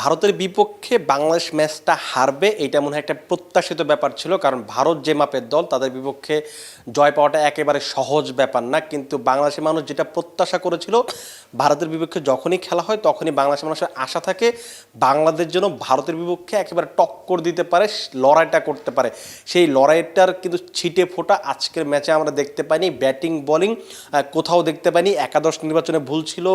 ভারতের বিপক্ষে বাংলাদেশ ম্যাচটা হারবে, এটা মনে হয় একটা প্রত্যাশিত ব্যাপার ছিল, কারণ ভারত যে মাপের দল, তাদের বিপক্ষে জয় পাওয়াটা একেবারে সহজ ব্যাপার না। কিন্তু বাংলাদেশের মানুষ যেটা প্রত্যাশা করেছিল, ভারতের বিপক্ষে যখনই খেলা হয়, তখনই বাংলাদেশের মানুষের আশা থাকে, বাংলাদেশ যেন ভারতের বিপক্ষে একেবারে টক্কর দিতে পারে, লড়াইটা করতে পারে। সেই লড়াইটার কিন্তু ছিটে ফোটা আজকের ম্যাচে আমরা দেখতে পাইনি। ব্যাটিং, বোলিং কোথাও দেখতে পাইনি। একাদশ নির্বাচনে ভুল ছিল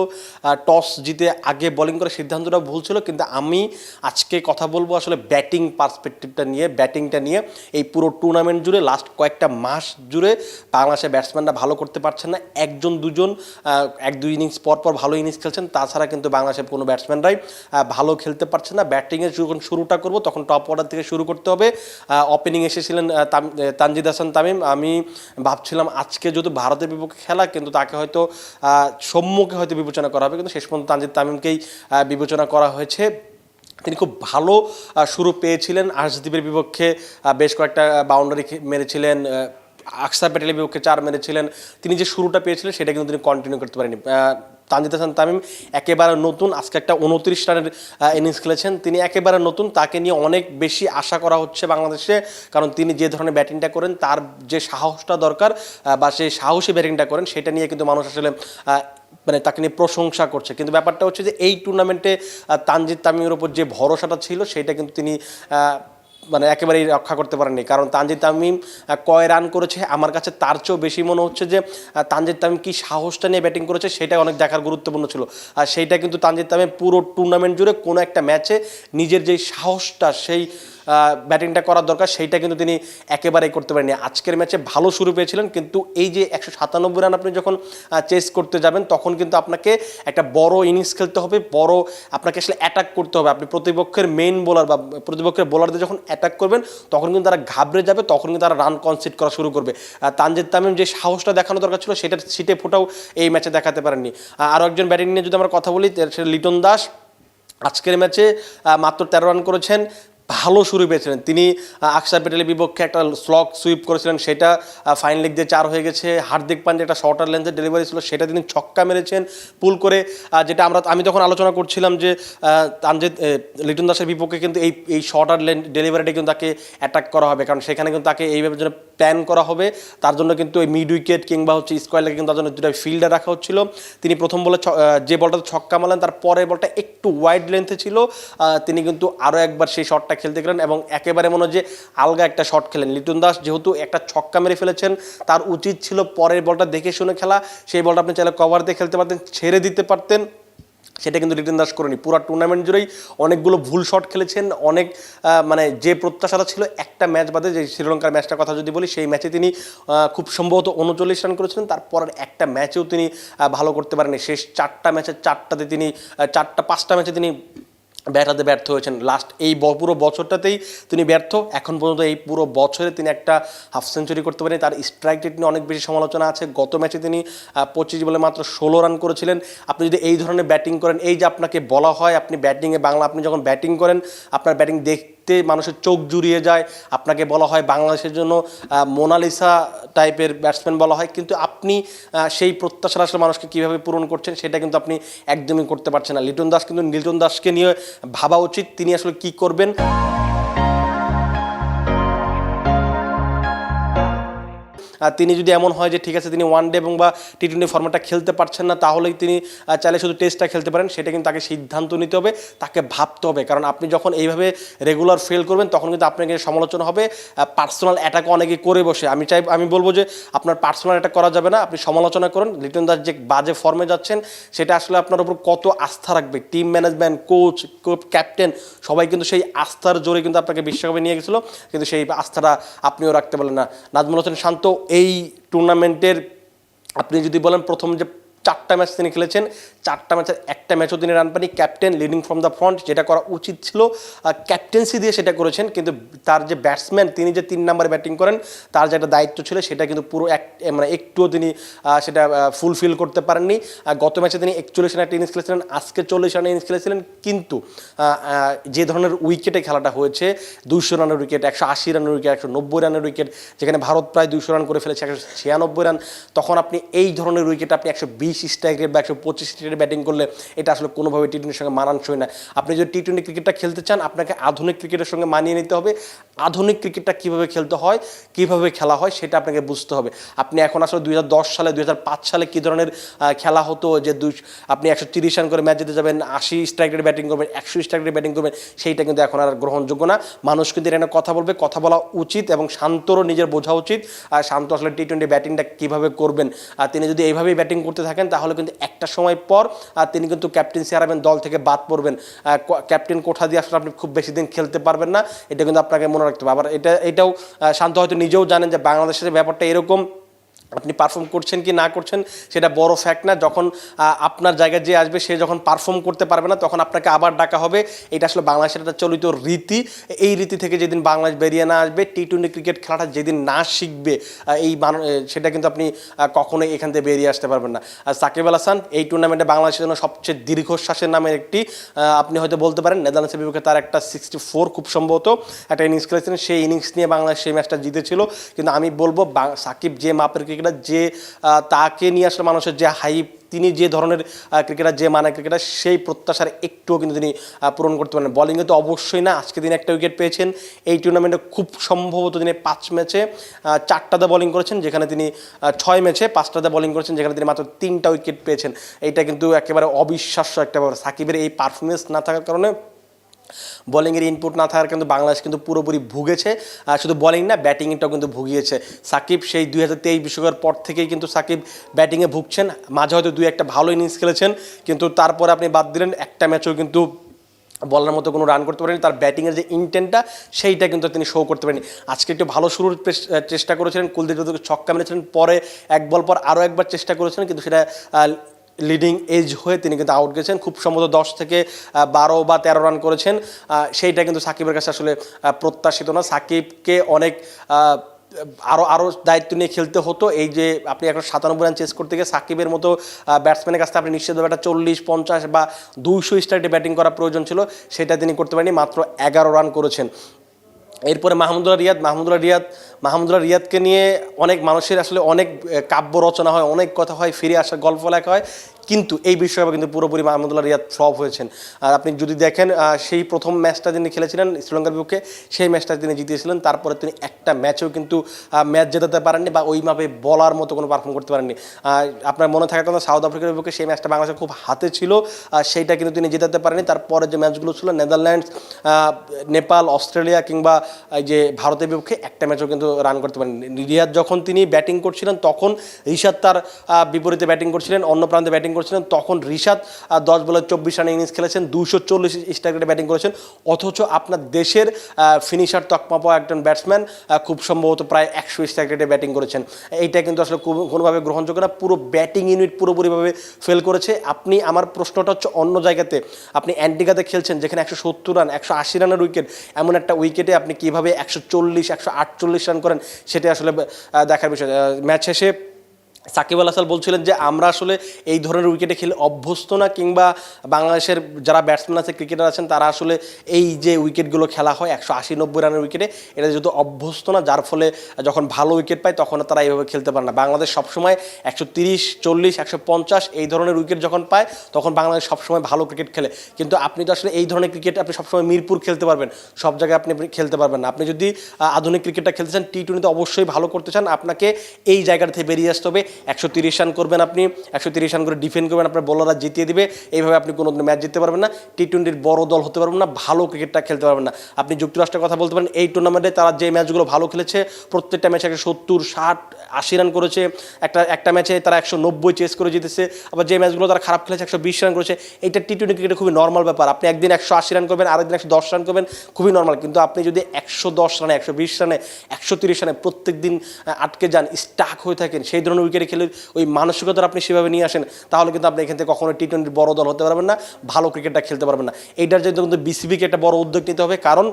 টস জিতে আগে বোলিং করার সিদ্ধান্তটা ভুল ছিল, কিন্তু আমি আজকে কথা বলব আসলে ব্যাটিং পার্সপেক্টিভটা নিয়ে ব্যাটিংটা নিয়ে। এই পুরো টুর্নামেন্ট জুড়ে লাস্ট কয়েকটা মাস জুড়ে বাংলাদেশের ব্যাটসম্যানরা ভালো করতে পারছেন না। একজন, দুজন এক, দুই ইনিংস পর পর ভালো ইনিংস খেলছেন। তাছাড়া কিন্তু বাংলাদেশের কোনো ব্যাটসম্যানরাই ভালো খেলতে পারছে না। ব্যাটিংয়ের যখন শুরুটা করব, তখন টপ অর্ডার থেকে শুরু করতে হবে। ওপেনিং এসেছিলেন তানজিদ হাসান তামিম। আমি ভাবছিলাম আজকে যেহেতু ভারতের বিপক্ষে খেলা, কিন্তু তাকে হয়তো সম্মুখে হয়তো বিবেচনা করা হবে। কিন্তু শেষ পর্যন্ত তানজিদ তামিমকেই বিবেচনা করা হয়েছে। তিনি খুব ভালো শুরু পেয়েছিলেন। আশদ্বীপের বিপক্ষে বেশ কয়েকটা বাউন্ডারি মেরেছিলেন আকসা প্যাটেলের বিপক্ষে চার মেরেছিলেন। তিনি যে শুরুটা পেয়েছিলেন, সেটা কিন্তু তিনি কন্টিনিউ করতে পারেনি তানজিদ হাসান তামিম একেবারে নতুন, আজকে একটা উনত্রিশ রানের ইনিংস খেলেছেন। তিনি একেবারে নতুন, তাকে নিয়ে অনেক বেশি আশা করা হচ্ছে বাংলাদেশে, কারণ তিনি যে ধরনের ব্যাটিংটা করেন, তার যে সাহসটা দরকার বা সেই সাহসী ব্যাটিংটা করেন, সেটা নিয়ে কিন্তু মানুষ আসলে মানে তাকে নিয়ে প্রশংসা করছে। কিন্তু ব্যাপারটা হচ্ছে যে, এই টুর্নামেন্টে তানজিদ তামিমের উপর যে ভরসাটা ছিল, সেটা কিন্তু তিনি মানে একেবারেই রক্ষা করতে পারেননি। কারণ তানজিদ তামিম কয় রান করেছে? আমার কাছে তার চেয়েও বেশি মনে হচ্ছে যে তানজিদ তামিম কি সাহসটা নিয়ে ব্যাটিং করেছে সেটা অনেক দেখার গুরুত্বপূর্ণ ছিল। আর সেইটা কিন্তু তানজিদ তামিম পুরো টুর্নামেন্ট জুড়ে কোনো একটা ম্যাচে নিজের যেই সাহসটা, সেই ব্যাটিংটা করার দরকার, সেইটা কিন্তু তিনি একেবারেই করতে পারেননি। আজকের ম্যাচে ভালো শুরু পেয়েছিলেন, কিন্তু এই যে একশো সাতানব্বই রান আপনি যখন চেস করতে যাবেন, তখন কিন্তু আপনাকে একটা বড় ইনিংস খেলতে হবে, বড় আপনাকে আসলে অ্যাটাক করতে হবে। আপনি প্রতিপক্ষের মেইন বোলার বা প্রতিপক্ষের বোলারদের যখন অ্যাটাক করবেন, তখন কিন্তু তারা ঘাবড়ে যাবে, তখন কিন্তু তারা রান কনসিড করা শুরু করবে। তানজিদ তামিম যে সাহসটা দেখানো দরকার ছিল সেটা সিটে ফোটাও এই ম্যাচে দেখাতে পারেননি। আরও একজন ব্যাটিং নিয়ে যদি আমরা কথা বলি, সেটা লিটন দাস। আজকের ম্যাচে মাত্র তেরো রান করেছেন। ভালো শুরু পেয়েছিলেন। তিনি আকসার প্যাটেলের বিপক্ষে একটা স্লক সুইপ করেছিলেন, সেটা ফাইন লেগ দিয়ে চার হয়ে গেছে। হার্দিক পান্ডে একটা শর্টার লেন্সে ডেলিভারি ছিল, সেটা তিনি ছক্কা মেরেছেন পুল করে যেটা আমরা, আমি তখন আলোচনা করছিলাম যে তানজিদ লিটন দাসের বিপক্ষে কিন্তু এই এই শর্টার লেন ডেলিভারিটা কিন্তু তাকে অ্যাটাক করা হবে, কারণ সেখানে কিন্তু তাকে এইভাবে জন্য প্ল্যান করা হবে। তার জন্য কিন্তু ওই মিড উইকেট কিংবা হচ্ছে স্কোয়ার লেগে কিন্তু তার জন্য দুটা ফিল্ডার রাখা হচ্ছিল। তিনি প্রথম বলে যে বলটা ছক্কা মারলেন, তার পরের বলটা একটু ওয়াইড লেন্থে ছিল। তিনি কিন্তু আরও একবার সেই শটটা খেলতে গেলেন এবং একেবারে মনে হয় যে আলগা একটা শট খেলেন। লিটন দাস যেহেতু একটা ছক্কা মেরে ফেলেছেন, তার উচিত ছিল পরের বলটা দেখে শুনে খেলা। সেই বলটা আপনি চাইলে কভার দিয়ে খেলতে পারতেন, ছেড়ে দিতে পারতেন। সেটা কিন্তু লিটন দাস করেনি। পুরো টুর্নামেন্ট জুড়েই অনেকগুলো ভুল শট খেলেছেন, অনেক মানে যে প্রত্যাশাটা ছিল, একটা ম্যাচ বাদে যে শ্রীলঙ্কার ম্যাচটার কথা যদি বলি, সেই ম্যাচে তিনি খুব সম্ভবত উনচল্লিশ রান করেছিলেন। তারপরের একটা ম্যাচেও তিনি ভালো করতে পারেনি শেষ চারটা ম্যাচে চারটাতে তিনি চারটা, পাঁচটা ম্যাচে তিনি ব্যাটাতে ব্যর্থ হয়েছেন। লাস্ট এই পুরো বছরটাতেই তিনি ব্যর্থ। এখন পর্যন্ত এই পুরো বছরে তিনি একটা হাফ সেঞ্চুরি করতে পারেন। তার স্ট্রাইক রেট নিয়ে অনেক বেশি সমালোচনা আছে। গত ম্যাচে তিনি পঁচিশ বলে মাত্র ষোলো রান করেছিলেন। আপনি যদি এই ধরনের ব্যাটিং করেন, এই যে আপনাকে বলা হয়, আপনি ব্যাটিংয়ে বাংলা, আপনি যখন ব্যাটিং করেন, আপনার ব্যাটিং দেখতে মানুষের চোখ জুড়িয়ে যায়। আপনাকে বলা হয় বাংলাদেশের জন্য মোনালিসা টাইপের ব্যাটসম্যান বলা হয়। কিন্তু আপনি সেই প্রত্যাশা আসলে মানুষকে কীভাবে পূরণ করছেন সেটা কিন্তু আপনি একদমই করতে পারছেন না। লিটন দাস কিন্তু, লিটন দাসকে নিয়ে ভাবা উচিত। তিনি আসলে কী করবেন? তিনি যদি এমন হয় যে ঠিক আছে, তিনি ওয়ান ডে এবং বা টি টোয়েন্টি ফর্মেটটা খেলতে পারছেন না, তাহলেই তিনি চাইলে শুধু টেস্টটা খেলতে পারেন, সেটা কিন্তু তাকে সিদ্ধান্ত নিতে হবে, তাকে ভাবতে হবে। কারণ আপনি যখন এইভাবে রেগুলার ফেল করবেন, তখন কিন্তু আপনাকে সমালোচনা হবে পার্সোনাল অ্যাটাক অনেকে করে বসে। আমি চাই, আমি বলব যে আপনার পার্সোনাল অ্যাটাক করা যাবে না, আপনি সমালোচনা করুন লিটন দাস যে বাজে ফর্মে যাচ্ছেন, সেটা আসলে আপনার উপর কত আস্থা রাখবে। টিম ম্যানেজমেন্ট কোচ ক্যাপ্টেন সবাই কিন্তু সেই আস্থার জোরে কিন্তু আপনাকে বিশ্বকাপে নিয়ে গেছিল, কিন্তু সেই আস্থাটা আপনিও রাখতে পারলেন না। নাজমুল হোসেন শান্ত এই টুর্নামেন্টের আপনি যদি বলেন প্রথম যে চারটা ম্যাচ তিনি খেলেছেন, চারটা ম্যাচের একটা ম্যাচও তিনি রান পানি captain leading from the front যেটা করা উচিত ছিল ক্যাপ্টেন্সি দিয়ে সেটা করেছেন, কিন্তু তার যে ব্যাটসম্যান তিনি যে তিন নম্বরে ব্যাটিং করেন, তার যে একটা দায়িত্ব ছিল, সেটা কিন্তু পুরো এক মানে একটুও তিনি সেটা ফুলফিল করতে পারেননি। গত ম্যাচে তিনি একচল্লিশ রানের ইনিংস খেলেছিলেন, আজকে চল্লিশ রানের ইনিংস খেলেছিলেন, কিন্তু যে ধরনের উইকেটে খেলাটা হয়েছে, দুইশো রানের উইকেট একশো আশি রানের উইকেট একশো নব্বই রানের উইকেট যেখানে ভারত প্রায় দুইশো রান করে ফেলেছে, একশো ছিয়ানব্বই রান, তখন আপনি এই ধরনের উইকেট আপনি একশো বিশ বিশ স্ট্রাইক রেট বা একশো পঁচিশ রেটে ব্যাটিং করলে এটা আসলে কোনোভাবে টি টোয়েন্টির সঙ্গে মানানসই না। আপনি যদি টি টোয়েন্টি ক্রিকেটটা খেলতে চান, আপনাকে আধুনিক ক্রিকেটের সঙ্গে মানিয়ে নিতে হবে। আধুনিক ক্রিকেটটা কীভাবে খেলতে হয়, কীভাবে খেলা হয় সেটা আপনাকে বুঝতে হবে। আপনি এখন আসলে দু হাজার দশ সালে, দুই হাজার পাঁচ সালে কী ধরনের খেলা হতো যে দুই আপনি একশো তিরিশ রান করে ম্যাচ জিতে যাবেন, আশি স্ট্রাইক রেটে ব্যাটিং করবেন, একশো স্ট্রাইক রেটে ব্যাটিং করবেন, সেইটা কিন্তু এখন আর গ্রহণযোগ্য না। মানুষ কিন্তু এখানে কথা বলবে, কথা বলা উচিত এবং শান্তরও নিজের বোঝা উচিত। আর শান্ত আসলে টি টোয়েন্টি ব্যাটিংটা কীভাবে করবেন। আর তিনি যদি এইভাবেই ব্যাটিং করতে থাকেন তাহলে কিন্তু একটা সময় পর তিনি কিন্তু ক্যাপ্টেন্সি হারাবেন দল থেকে বাদ পড়বেন। ক্যাপ্টেন কোঠা দিয়ে আসলে আপনি খুব বেশি দিন খেলতে পারবেন না। এটা কিন্তু আপনাকে মনে রাখতে হবে। আবার এটা, এটাও শান্ত হয়তো নিজেও জানেন যে বাংলাদেশের ব্যাপারটা এরকম। আপনি পারফর্ম করছেন কি না করছেন, সেটা বড় ফ্যাক্ট না। যখন আপনার জায়গায় যে আসবে, সে যখন পারফর্ম করতে পারবে না, তখন আপনাকে আবার ডাকা হবে। এটা আসলে বাংলাদেশের একটা চলিত রীতি। এই রীতি থেকে যেদিন বাংলাদেশ বেরিয়ে না আসবে টি টোয়েন্টি ক্রিকেট খেলাটা যেদিন না শিখবে এই সেটা কিন্তু আপনি কখনোই এখান থেকে বেরিয়ে আসতে পারবেন না। আর সাকিব আল হাসান, এই টুর্নামেন্টে বাংলাদেশের জন্য সবচেয়ে দীর্ঘশ্বাসের নামের একটি আপনি হয়তো বলতে পারেন নেদারল্যান্ডসের বিপক্ষে তার একটা সিক্সটি ফোর খুব সম্ভবত একটা ইনিংস খেলেছিলেন। সেই ইনিংস নিয়ে বাংলাদেশ সেই ম্যাচটা জিতেছিল। কিন্তু আমি বলব সাকিব যে মাপের ক্রিকেটার যে তাকে নিয়ে আসলে মানুষের যে হাইপ তিনি যে ধরনের ক্রিকেটার যে মানে ক্রিকেটার, সেই প্রত্যাশার একটুও কিন্তু তিনি পূরণ করতে পারেন বলিংয়ে তো অবশ্যই না, আজকে দিনে একটা উইকেট পেয়েছেন। এই টুর্নামেন্টে খুব সম্ভবত তিনি পাঁচ ম্যাচে চারটাতে বোলিং করেছেন, যেখানে তিনি ছয় ম্যাচে পাঁচটাতে বোলিং করেছেন, যেখানে তিনি মাত্র তিনটা উইকেট পেয়েছেন। এইটা কিন্তু একেবারে অবিশ্বাস্য একটা ব্যাপার। সাকিবের এই পারফরমেন্স না থাকার কারণে বোলিংয়ের ইনপুট না থাকার কিন্তু বাংলাদেশ কিন্তু পুরোপুরি ভুগেছে। আর শুধু বোলিং না ব্যাটিংটাও কিন্তু ভুগিয়েছে। সাকিব সেই দুই হাজার তেইশ বিশ্বকাপের পর থেকেই কিন্তু সাকিব ব্যাটিংয়ে ভুগছেন। মাঝে হয়তো দুই একটা ভালো ইনিংস খেলেছেন, কিন্তু তারপরে আপনি বাদ দিলেন, একটা ম্যাচও কিন্তু বলার মতো কোনো রান করতে পারেনি। তার ব্যাটিংয়ের যে ইন্টেন্টটা সেইটা কিন্তু তিনি শো করতে পারেনি আজকে একটু ভালো শুরুর চেষ্টা করেছিলেন। কুলদীপ যাদবকে ছক্কা মেরেছিলেন। পরে এক বল পর আরও একবার চেষ্টা করেছিলেন, কিন্তু সেটা লিডিং এজ হয়ে তিনি কিন্তু আউট গেছেন। খুব সম্ভবত দশ থেকে বারো বা তেরো রান করেছেন। সেইটা কিন্তু সাকিবের কাছে আসলে প্রত্যাশিত না। সাকিবকে অনেক আরও আরও দায়িত্ব নিয়ে খেলতে হতো। এই যে আপনি এখন সাতানব্বই রান চেস করতে গিয়ে সাকিবের মতো ব্যাটসম্যানের কাছে আপনি নিশ্চিতভাবে একটা চল্লিশ, পঞ্চাশ বা দুইশো স্টার্টে ব্যাটিং করা প্রয়োজন ছিল। সেটা তিনি করতে পারেনি মাত্র এগারো রান করেছেন। এরপরে মাহমুদুল্লাহ রিয়াদ মাহমুদুল্লাহ রিয়াদ, মাহমুদুল্লাহ রিয়াদকে নিয়ে অনেক মানুষের আসলে অনেক কাব্য রচনা হয়, অনেক কথা হয়, ফিরে আসা গল্প লেখা হয়। কিন্তু এই বিষয়ে কিন্তু পুরোপুরি মাহমুদুল্লাহ রিয়াদ ফ্লপ হয়েছেন। আর আপনি যদি দেখেন সেই প্রথম ম্যাচটা তিনি খেলেছিলেন শ্রীলঙ্কার বিপক্ষে, সেই ম্যাচটা তিনি জিতিয়েছিলেন। তারপরে তিনি একটা ম্যাচেও কিন্তু ম্যাচ জেতাতে পারেননি বা ওই মাপে বলার মতো কোনো পারফর্ম করতে পারেননি। আপনার মনে থাকার কথা, সাউথ আফ্রিকার বিপক্ষে সেই ম্যাচটা বাংলাদেশের খুব হাতে ছিল সেইটা কিন্তু তিনি জেতাতে পারেননি। তারপরে যে ম্যাচগুলো ছিল, নেদারল্যান্ডস নেপাল, অস্ট্রেলিয়া কিংবা যে ভারতের বিপক্ষে, একটা ম্যাচও কিন্তু রান করতে পারেন রিয়াদ যখন তিনি ব্যাটিং করছিলেন, তখন রিশাদ তার বিপরীতে ব্যাটিং করছিলেন, অন্য প্রান্তে ব্যাটিং করছিলেন, তখন রিশাদ দশ বলে চব্বিশ রানে ইনিংস খেলেছেন দুশো চল্লিশ স্ট্রাইক ব্যাটিং করেছেন। অথচ আপনার দেশের ফিনিশার তকমা পাওয়া একজন ব্যাটসম্যান খুব সম্ভবত প্রায় একশো স্ট্রাইক রেটে ব্যাটিং করেছেন। এইটা কিন্তু আসলে কোনোভাবে গ্রহণযোগ্য না, পুরো ব্যাটিং ইউনিট পুরোপুরিভাবে ফেল করেছে। আপনি, আমার প্রশ্নটা হচ্ছে অন্য জায়গাতে, আপনি অ্যান্টিগাতে খেলছেন, যেখানে একশো সত্তর রান, একশো আশি রানের উইকেট এমন একটা উইকেটে আপনি কীভাবে একশো চল্লিশ, একশো আটচল্লিশ রান করেন, সেটা আসলে দেখার বিষয়। ম্যাচ শেষে সাকিব আল হাসান বলছিলেন যে আমরা আসলে এই ধরনের উইকেটে খেলে অভ্যস্ত না কিংবা বাংলাদেশের যারা ব্যাটসম্যান আছে ক্রিকেটার আছেন, তারা আসলে এই যে উইকেটগুলো খেলা হয়, একশো আশি নব্বই রানের উইকেটে এটা যেহেতু অভ্যস্ত না, যার ফলে যখন ভালো উইকেট পায়, তখন তারা এইভাবে খেলতে পারে না। বাংলাদেশ সবসময় একশো তিরিশ, চল্লিশ, একশো পঞ্চাশ এই ধরনের উইকেট যখন পায়, তখন বাংলাদেশ সবসময় ভালো ক্রিকেট খেলে। কিন্তু আপনি তো আসলে এই ধরনের ক্রিকেট আপনি সবসময় মিরপুর খেলতে পারবেন, সব জায়গায় আপনি খেলতে পারবেন না। আপনি যদি আধুনিক ক্রিকেটটা খেলতে চান টি টোয়েন্টিতে অবশ্যই ভালো করতে চান, আপনাকে এই জায়গা থেকে বেরিয়ে আসতে হবে। একশো তিরিশ রান করবেন আপনি, একশো তিরিশ রান করে ডিফেন্ড করবেন, আপনার বোলাররা জিতিয়ে দিবে। এইভাবে আপনি কোনো ম্যাচ জিততে পারবেন না টি টোয়েন্টির বড় দল হতে পারবেন না, ভালো ক্রিকেটটা খেলতে পারবেন না। আপনি যুক্তরাষ্ট্রের কথা বলতে পারেন, এই টুর্নামেন্টে তারা যে ম্যাচগুলো ভালো খেলেছে, প্রত্যেকটা ম্যাচে একশো সত্তর, ষাট, আশি রান করেছে। একটা একটা ম্যাচে তারা একশো নব্বই চেস করে জিতেছে, আবার যে ম্যাচগুলো তারা খারাপ খেলেছে, একশো বিশ রান করেছে এটা টি টোয়েন্টি ক্রিকেটে খুবই নর্মাল ব্যাপার। আপনি একদিন একশো আশি রান করবেন, আরেকদিন একশো দশ রান করবেন, খুবই নর্মাল কিন্তু আপনি যদি একশো দশ রানে, একশো বিশ রানে, একশো তিরিশ রানে প্রত্যেক দিন আটকে যান স্টাক হয়ে থাকেন, সেই ধরনের উইকেটে খেলে ওই মানসিকতা আপনি সেভাবে নিয়ে আসেন, তাহলে কিন্তু আপনি এখান থেকে কখনো টি টোয়েন্টির বড় দল হতে পারবেন না, ভালো ক্রিকেটটা খেলতে পারবেন না। এইটার জন্য কিন্তু বিসিবিকে একটা বড় উদ্যোগ নিতে হবে, কারণ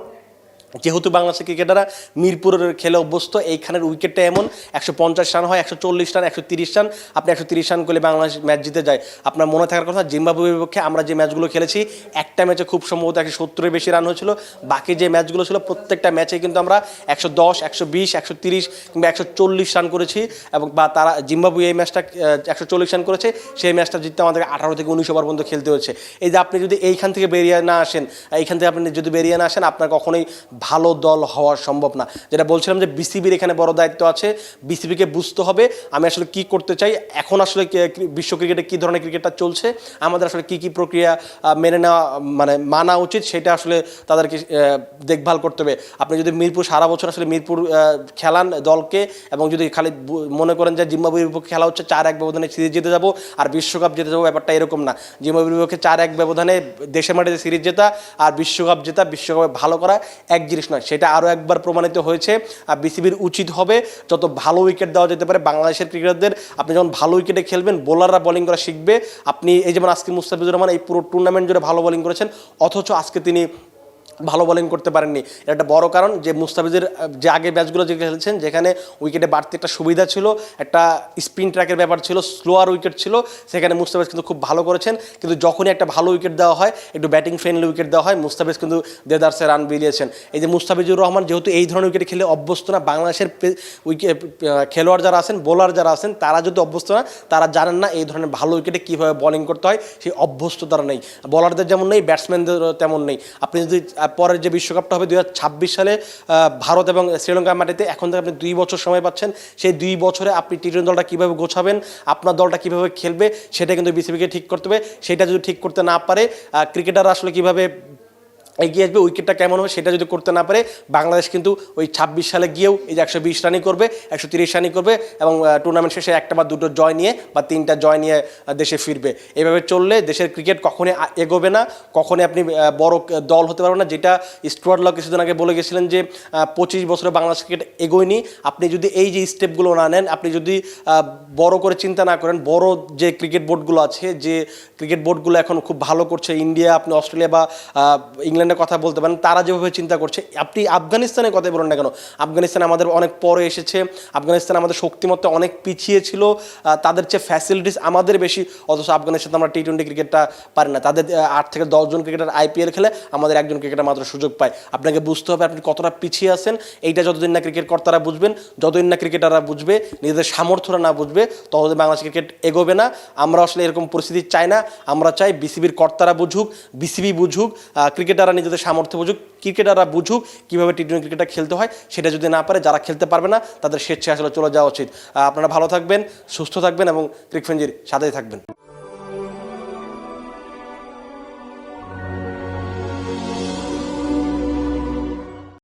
যেহেতু বাংলাদেশের ক্রিকেটাররা মিরপুরের খেলে অভ্যস্ত, এইখানের উইকেটটা এমন, একশো পঞ্চাশ রান হয়, একশো চল্লিশ রান, একশো তিরিশ রান, আপনি একশো তিরিশ রান করলে বাংলাদেশ ম্যাচ জিতে যায়। আপনার মনে থাকার কথা জিম্বাবুয়ের বিপক্ষে আমরা যে ম্যাচগুলো খেলেছি, একটা ম্যাচে খুব সম্ভবত একশো সত্তরের বেশি রান হয়েছিল। বাকি যে ম্যাচগুলো ছিল, প্রত্যেকটা ম্যাচে কিন্তু আমরা একশো দশ, একশো বিশ, একশো তিরিশ কিংবা একশো চল্লিশ রান করেছি এবং বা তারা জিম্বাবুয়ে এই ম্যাচটা একশো চল্লিশ রান করেছে, সেই ম্যাচটা জিততে আমাদের আঠারো থেকে উনিশ ওভার পর্যন্ত খেলতে হচ্ছে এই যে আপনি যদি এইখান থেকে বেরিয়ে না আসেন, এইখান থেকে আপনি যদি বেরিয়ে না আসেন, আপনার কখনোই ভালো দল হওয়া সম্ভব না। যেটা বলছিলাম যে বিসিবির এখানে বড় দায়িত্ব আছে, বিসিবিকে বুঝতে হবে আমি আসলে কি করতে চাই, এখন আসলে বিশ্ব ক্রিকেটে কী ধরনের ক্রিকেটটা চলছে, আমাদের আসলে কি কি প্রক্রিয়া মেনে নেওয়া মানে মানা উচিত সেটা আসলে তাদেরকে দেখভাল করতে হবে। আপনি যদি মিরপুর সারা বছর আসলে মিরপুর খেলান দলকে এবং যদি খালি মনে করেন যে জিম্বাবুয়ের বিপক্ষে খেলা হচ্ছে চার এক ব্যবধানে সিরিজ জিতে যাব আর বিশ্বকাপ জিতে যাব, ব্যাপারটা এরকম না। জিম্বাবুয়ের বিপক্ষে চার এক ব্যবধানে দেশের মাটিতে সিরিজ জেতা আর বিশ্বকাপ জেতা, বিশ্বকাপে ভালো করা, এক জিনিস নয়, সেটা আরও একবার প্রমাণিত হয়েছে। আর বিসিবির উচিত হবে, যত ভালো উইকেট দেওয়া যেতে পারে, বাংলাদেশের ক্রিকেটারদের, আপনি যখন ভালো উইকেটে খেলবেন বোলাররা বোলিং করা শিখবে। আপনি এই যেমন আজকে মুস্তাফিজুর রহমান এই পুরো টুর্নামেন্ট জুড়ে ভালো বলিং করেছেন, অথচ আজকে তিনি ভালো বোলিং করতে পারেননি। এর একটা বড় কারণ যে মুস্তাফিজের, যে আগে ম্যাচগুলো যে খেলছেন, যেখানে উইকেটে বাড়তি একটা সুবিধা ছিল, একটা স্পিন ট্র্যাকের ব্যাপার ছিল স্লোয়ার উইকেট ছিল, সেখানে মুস্তাফিজ কিন্তু খুব ভালো করেছেন। কিন্তু যখনই একটা ভালো উইকেট দেওয়া হয়, একটু ব্যাটিং ফ্রেন্ডলি উইকেট দেওয়া হয়, মুস্তাফিজ কিন্তু দেদারসে রান বিলিয়েছেন এই যে মুস্তাফিজুর রহমান যেহেতু এই ধরনের উইকেটে খেলে অভ্যস্ত না, বাংলাদেশের উইকেট খেলোয়াড় যারা আছেন বোলার যারা আছেন, তারা যদি অভ্যস্ত না, তারা জানেন না এই ধরনের ভালো উইকেটে কীভাবে বোলিং করতে হয়, সেই অভ্যস্ত তারা নেই বলারদের যেমন নেই ব্যাটসম্যানদেরও তেমন নেই। আপনি যদি পরের যে বিশ্বকাপটা হবে দু হাজার ছাব্বিশ সালে ভারত এবং শ্রীলঙ্কার মাটিতে, এখন থেকে আপনি দুই বছর সময় পাচ্ছেন। সেই দুই বছরে আপনি টি টোয়েন্টি দলটা কীভাবে গোছাবেন, আপনার দলটা কীভাবে খেলবে, সেটা কিন্তু বিসিবিকে ঠিক করতে হবে। সেটা যদি ঠিক করতে না পারে ক্রিকেটার আসলে কীভাবে এগিয়ে আসবে উইকেটটা কেমন হবে সেটা যদি করতে না পারে বাংলাদেশ কিন্তু ওই ছাব্বিশ সালে গিয়েও এই যে একশো বিশ রানই করবে একশো তিরিশ রানই করবে এবং টুর্নামেন্ট শেষে একটা বা দুটো জয় নিয়ে বা তিনটা জয় নিয়ে দেশে ফিরবে। এভাবে চললে দেশের ক্রিকেট কখনই এগোবে না কখনই আপনি বড় দল হতে পারবেন না। যেটা স্টুয়ার্ট ল কিছুদিন আগে বলে গেছিলেন যে পঁচিশ বছরে বাংলাদেশ ক্রিকেট এগোয়নি। আপনি যদি এই যে স্টেপগুলো না নেন আপনি যদি বড় করে চিন্তা না করেন বড় যে ক্রিকেট বোর্ডগুলো আছে যে ক্রিকেট বোর্ডগুলো এখন খুব ভালো করছে ইন্ডিয়া আপনি অস্ট্রেলিয়া বা আহ, ইংল্যান্ডের কথা বলতে পারেন, তারা যেভাবে চিন্তা করছে, আপনি আফগানিস্তানের কথা বলুন না কেন? আফগানিস্তান আমাদের অনেক পরে এসেছে, আফগানিস্তান আমাদের শক্তিমত্তা অনেক পিছিয়ে ছিল তাদের চেয়ে ফ্যাসিলিটিস আমাদের বেশি, অথচ আফগানিস্তান আমরা টি টোয়েন্টি ক্রিকেটটা পারি না। তাদের আট থেকে দশজন ক্রিকেটার আইপিএল খেলে আমাদের একজন ক্রিকেটার মাত্র সুযোগ পায়। আপনাকে বুঝতে হবে আপনি কতটা পিছিয়ে আছেন, এইটা যতদিন না ক্রিকেট কর্তারা বুঝবেন, যতদিন না ক্রিকেটাররা বুঝবে, নিজেদের সামর্থ্যরা না বুঝবে, ততদিন বাংলাদেশ ক্রিকেট এগোবে না। আমরা আসলে এরকম পরিস্থিতি চাই না, আমরা চাই বিসিবির কর্তারা বুঝুক বিসিবি বুঝুক ক্রিকেটাররা নিজেদের সামর্থ্য বুঝুক, ক্রিকেটাররা বুঝুক কীভাবে টি টোয়েন্টি ক্রিকেটটা খেলতে হয়, সেটা যদি না পারে, যারা খেলতে পারবে না, তাদের স্বেচ্ছায় আসলে চলে যাওয়া উচিত। আপনারা ভালো থাকবেন, সুস্থ থাকবেন এবং ক্রিকফেঞ্জির সাথেই থাকবেন।